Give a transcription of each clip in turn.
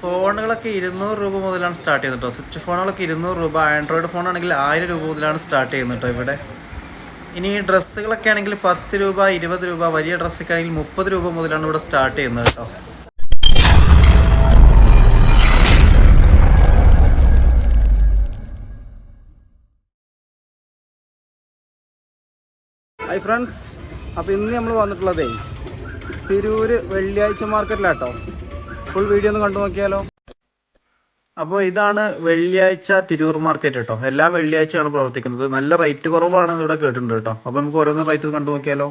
ഫോണുകളൊക്കെ ഇരുന്നൂറ് രൂപ മുതലാണ് സ്റ്റാർട്ട് ചെയ്യുന്നത് കേട്ടോ. സ്വിച്ച് ഫോണുകളൊക്കെ ഇരുന്നൂറ് രൂപ ആൻഡ്രോയിഡ് ഫോൺ ആണെങ്കിൽ ആയിരം രൂപ മുതലാണ് സ്റ്റാർട്ട് ചെയ്യുന്നത് കേട്ടോ ഇവിടെ. ഇനി ഡ്രസ്സുകളൊക്കെ ആണെങ്കിൽ പത്ത് രൂപ ഇരുപത് രൂപ വലിയ ഡ്രസ്സൊക്കെ ആണെങ്കിൽ മുപ്പത് രൂപ മുതലാണ് ഇവിടെ സ്റ്റാർട്ട് ചെയ്യുന്നത് കേട്ടോ. ഹായ് ഫ്രണ്ട്സ് അപ്പോൾ ഇന്ന് നമ്മൾ വന്നിട്ടുള്ളതേ തിരൂര് വെള്ളിയാഴ്ച മാർക്കറ്റിലാട്ടോ ഫുൾ വീഡിയോ ഒന്ന് കണ്ടു നോക്കിയാലോ? അപ്പോൾ ഇതാണ് വെള്ളിയാഴ്ച തിരൂർ മാർക്കറ്റ് കേട്ടോ എല്ലാ വെള്ളിയാഴ്ചയാണ് പ്രവർത്തിക്കുന്നത്. നല്ല റേറ്റ് കുറവാണ് ഇവിടെ കേട്ടിട്ടുണ്ട് കേട്ടോ. അപ്പോൾ നമുക്ക് ഓരോന്ന് റേറ്റ് കണ്ടു നോക്കിയാലോ.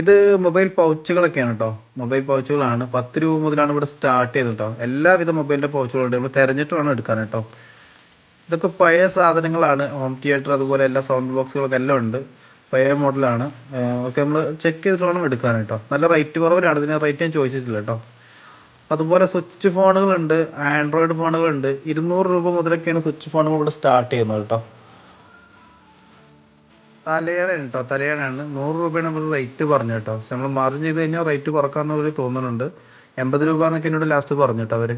ഇത് മൊബൈൽ പൗച്ചുകളൊക്കെയാണ് കേട്ടോ മൊബൈൽ പൗച്ചുകളാണ് പത്ത് രൂപ മുതലാണ് ഇവിടെ സ്റ്റാർട്ട് ചെയ്തത് കേട്ടോ എല്ലാവിധ മൊബൈലിന്റെ പൗച്ചുകളുണ്ട് നമ്മൾ തിരഞ്ഞിട്ട് വേണം എടുക്കാൻ കേട്ടോ ഇതൊക്കെ പഴയ സാധനങ്ങളാണ്. ഹോം തിയേറ്റർ അതുപോലെ എല്ലാ സൗണ്ട് ബോക്സുകളൊക്കെ എല്ലാം ഉണ്ട്. പഴയ മോഡലാണ് ഒക്കെ നമ്മൾ ചെക്ക് ചെയ്തിട്ട് വേണം എടുക്കാൻ കേട്ടോ നല്ല റേറ്റ് കുറവിലാണ്. ഇതിന് റേറ്റ് ഞാൻ ചോദിച്ചിട്ടില്ല കേട്ടോ അതുപോലെ സ്വിച്ച് ഫോണുകളുണ്ട് ആൻഡ്രോയിഡ് ഫോണുകളുണ്ട്. ഇരുന്നൂറ് രൂപ മുതലൊക്കെയാണ് സ്വിച്ച് ഫോണുകൾ ഇവിടെ സ്റ്റാർട്ട് ചെയ്യുന്നത് കേട്ടോ. തലയണയാണ് കേട്ടോ തലയണയാണ്. നൂറ് രൂപയാണ് നമ്മൾ റേറ്റ് പറഞ്ഞു കേട്ടോ. പക്ഷെ നമ്മൾ മാർജിൻ ചെയ്ത് കഴിഞ്ഞാൽ റേറ്റ് കുറക്കാമെന്ന് ഒരു തോന്നുന്നുണ്ട് എൺപത് രൂപ എന്നൊക്കെ എന്നോട് ലാസ്റ്റ് പറഞ്ഞു കേട്ടോ അവർ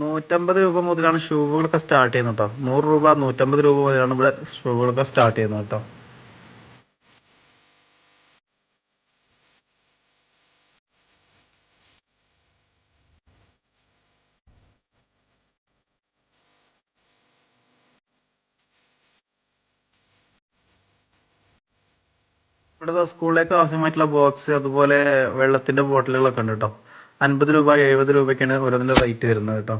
നൂറ്റമ്പത് രൂപ മുതലാണ് ഷൂകളൊക്കെ സ്റ്റാർട്ട് ചെയ്യുന്നത് കേട്ടോ. നൂറ് രൂപ നൂറ്റമ്പത് രൂപ മുതലാണ് ഇവിടെ ഷൂകളൊക്കെ സ്റ്റാർട്ട് ചെയ്യുന്നത് കേട്ടോ. ഇവിടെ സ്കൂളിലേക്ക് ആവശ്യമായിട്ടുള്ള ബോക്സ് അതുപോലെ വെള്ളത്തിന്റെ ബോട്ടിലുകളൊക്കെ ഉണ്ട് കേട്ടോ. അൻപത് രൂപ എഴുപത് രൂപയ്ക്കാണ് ഓരോന്നിന്റെ റേറ്റ് വരുന്നത് കേട്ടോ.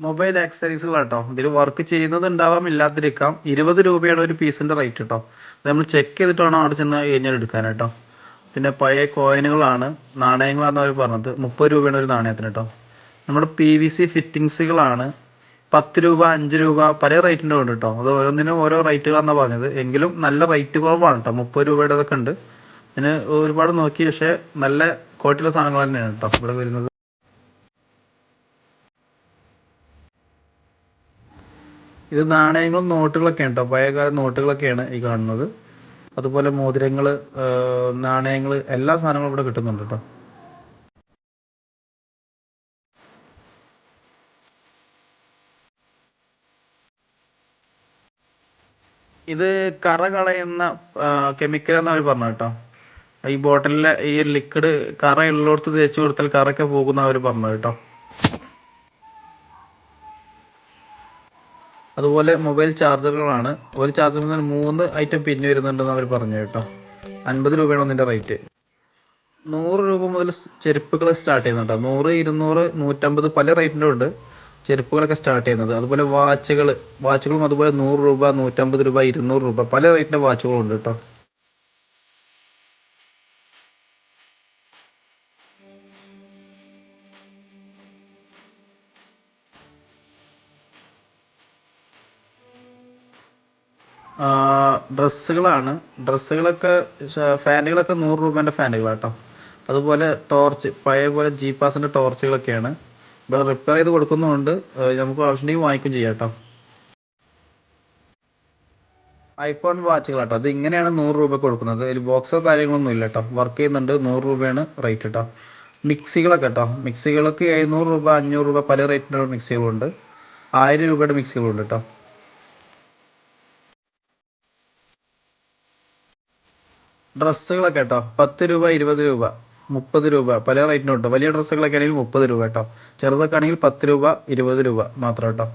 മൊബൈൽ ആക്സസറീസുകൾ കേട്ടോ. ഇതിൽ വർക്ക് ചെയ്യുന്നത് ഉണ്ടാവാം ഇല്ലാതിരിക്കാം. ഇരുപത് രൂപയാണ് ഒരു പീസിന്റെ റേറ്റ് കേട്ടോ. നമ്മൾ ചെക്ക് ചെയ്തിട്ട് വേണം അവിടെ ചെന്ന് കഴിഞ്ഞാൽ എടുക്കാൻ കേട്ടോ. പിന്നെ പഴയ കോയിനുകളാണ് നാണയങ്ങളാണ് അവർ പറഞ്ഞത്. മുപ്പത് രൂപയാണ് ഒരു നാണയത്തിന് കേട്ടോ. നമ്മുടെ പി വി സി ഫിറ്റിങ്സുകളാണ് പത്ത് രൂപ അഞ്ച് രൂപ പല റേറ്റിന്റെ ഉണ്ട് കേട്ടോ അത് ഓരോന്നിനും ഓരോ റേറ്റുകളാണെന്നാണ് പറഞ്ഞത്. എങ്കിലും നല്ല റേറ്റ് കുറവാണ് കേട്ടോ മുപ്പത് രൂപയുടെ ഇതൊക്കെ ഉണ്ട്. അതിന് ഒരുപാട് നോക്കി പക്ഷേ നല്ല ക്വാളിറ്റിയുള്ള സാധനങ്ങൾ തന്നെയാണ് കേട്ടോ ഇവിടെ വരുന്നത്. ഇത് നാണയങ്ങളും നോട്ടുകളൊക്കെയാണ് കേട്ടോ പഴയകാല നോട്ടുകളൊക്കെയാണ് ഈ കാണുന്നത്. അതുപോലെ മോതിരങ്ങൾ നാണയങ്ങൾ എല്ലാ സാധനങ്ങളും ഇവിടെ കിട്ടുന്നുണ്ട് കേട്ടോ ഇത് കറ കളയുന്ന കെമിക്കൽ എന്ന് അവർ പറഞ്ഞു കേട്ടോ. ഈ ബോട്ടിലിലെ ഈ ലിക്വിഡ് കറ ഉള്ളിടത്ത് തേച്ച് കൊടുത്താൽ കറയൊക്കെ പോകുന്ന അവർ പറഞ്ഞു കേട്ടോ. അതുപോലെ മൊബൈൽ ചാർജറുകളാണ്. ഒരു ചാർജറിൽ നിന്ന് മൂന്ന് ഐറ്റം പിന്ന് വരുന്നുണ്ടെന്ന് അവർ പറഞ്ഞു കേട്ടോ. അൻപത് രൂപയാണ് ഒന്നിന്റെ റേറ്റ് നൂറ് രൂപ മുതൽ ചെരുപ്പുകൾ സ്റ്റാർട്ട് ചെയ്യുന്നുണ്ട് നൂറ് ഇരുന്നൂറ് നൂറ്റമ്പത് പല റേറ്റിന്റെ ഉണ്ട്. ചെരുപ്പുകളൊക്കെ സ്റ്റാർട്ട് ചെയ്യുന്നത്. അതുപോലെ വാച്ചുകൾ വാച്ചുകളും അതുപോലെ നൂറ് രൂപ നൂറ്റമ്പത് രൂപ ഇരുന്നൂറ് രൂപ പല റേറ്റിന്റെ വാച്ചുകളും ഉണ്ട് കേട്ടോ ഡ്രസ്സുകളാണ്. ഡ്രസ്സുകളൊക്കെ ഫാനുകളൊക്കെ നൂറ് രൂപേന്റെ ഫാനുകളാണ് കേട്ടോ അതുപോലെ ടോർച്ച് പഴയ പോലെ ജി പാസിന്റെ ടോർച്ചുകളൊക്കെയാണ് ഇവിടെ റിപ്പയർ ചെയ്ത് കൊടുക്കുന്നുണ്ട് ഏഹ് നമുക്ക് ആവശ്യമുണ്ടെങ്കിൽ വാങ്ങിക്കും ചെയ്യാം കേട്ടോ. ഐഫോൺ വാച്ചുകൾ കേട്ടോ അത് ഇങ്ങനെയാണ് നൂറ് രൂപ കൊടുക്കുന്നത്. അതിൽ ബോക്സോ കാര്യങ്ങളൊന്നും ഇല്ല കേട്ടോ. വർക്ക് ചെയ്യുന്നുണ്ട്. നൂറ് രൂപയാണ് റേറ്റ് കേട്ടോ. മിക്സികളൊക്കെ കേട്ടോ. മിക്സികളൊക്കെ എഴുന്നൂറ് രൂപ അഞ്ഞൂറ് രൂപ പല റേറ്റിന്റെ മിക്സികളുണ്ട്. ആയിരം രൂപയുടെ മിക്സികളുണ്ട് കേട്ടോ. ഡ്രസ്സുകളൊക്കെ കേട്ടോ. പത്ത് രൂപ ഇരുപത് രൂപ. മുപ്പത് രൂപ. പല റേറ്റിനും ഉണ്ട്. വലിയ ഡ്രസ്സുകളൊക്കെ ആണെങ്കിൽ മുപ്പത് രൂപ കേട്ടോ. ചെറുതൊക്കെ ആണെങ്കിൽ പത്ത് രൂപ ഇരുപത് രൂപ മാത്രം കേട്ടോ.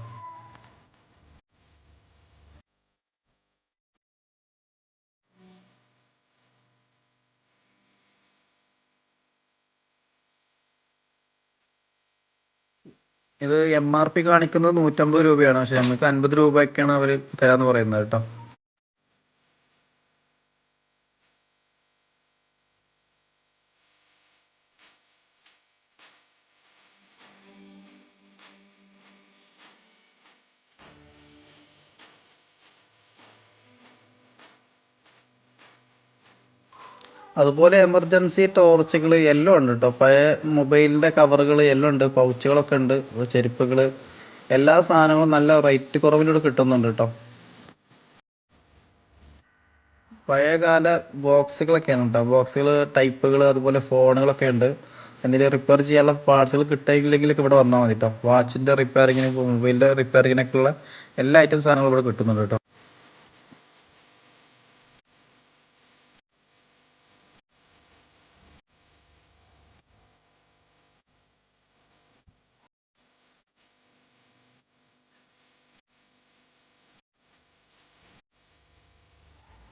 ഇത് എം ആർ പി കാണിക്കുന്നത് നൂറ്റമ്പത് രൂപയാണ്. പക്ഷെ നമുക്ക് അൻപത് രൂപയൊക്കെയാണ് അവർ തരാന്ന് പറയുന്നത് കേട്ടോ. അതുപോലെ എമർജൻസി ടോർച്ചുകൾ എല്ലാം ഉണ്ട് കേട്ടോ പഴയ മൊബൈലിന്റെ കവറുകൾ എല്ലാം ഉണ്ട് പൗച്ചുകളൊക്കെ ഉണ്ട് ചെരുപ്പുകൾ എല്ലാ സാധനങ്ങളും നല്ല റേറ്റ് കുറവിലൂടെ കിട്ടുന്നുണ്ട് കേട്ടോ പഴയകാല ബോക്സുകളൊക്കെയാണ് കേട്ടോ ബോക്സുകൾ ടൈപ്പുകൾ അതുപോലെ ഫോണുകളൊക്കെ ഉണ്ട്. എന്തെങ്കിലും റിപ്പയർ ചെയ്യാനുള്ള പാർട്സുകൾ കിട്ടിയില്ലെങ്കിലൊക്കെ ഇവിടെ വന്നാൽ മതി കേട്ടോ വാച്ചിന്റെ റിപ്പയറിങ്ങിന് മൊബൈലിന്റെ റിപ്പയറിങ്ങിനൊക്കെയുള്ള എല്ലാ ഐറ്റം സാധനങ്ങളും ഇവിടെ കിട്ടുന്നുണ്ട് കേട്ടോ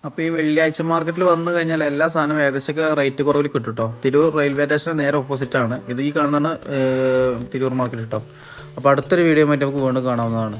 അപ്പോൾ ഈ വെള്ളിയാഴ്ച മാർക്കറ്റിൽ വന്നു കഴിഞ്ഞാൽ എല്ലാ സാധനവും ഏകദേശമൊക്കെ റേറ്റ് കുറവിൽ കിട്ടും കേട്ടോ തിരൂർ റെയിൽവേ സ്റ്റേഷന് നേരെ ഓപ്പോസിറ്റ് ആണ്. ഇത് ഈ കാണുന്നതാണ് തിരൂർ മാർക്കറ്റ് കേട്ടോ അപ്പോൾ അടുത്തൊരു വീഡിയോ ആയിട്ട് നമുക്ക് വീണ്ടും കാണാവുന്നതാണ്.